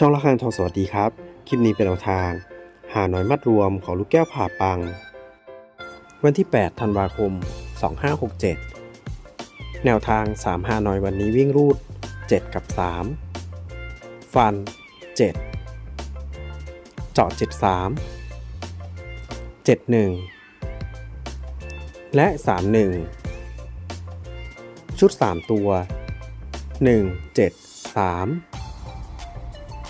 ช่องละครังทองสวัสดีครับ คลิปนี้เป็นแนวทาง หาหน้อยมัดรวมของลูกแก้วผ่าปัง วันที่ 8 ธันวาคม 2567 แนวทาง 3 หาน้อยวันนี้วิ่งรูด 7 กับ 3 ฟัน 7 เจาะ 73 71 และ 31 ชุด 3 ตัว 1 7 3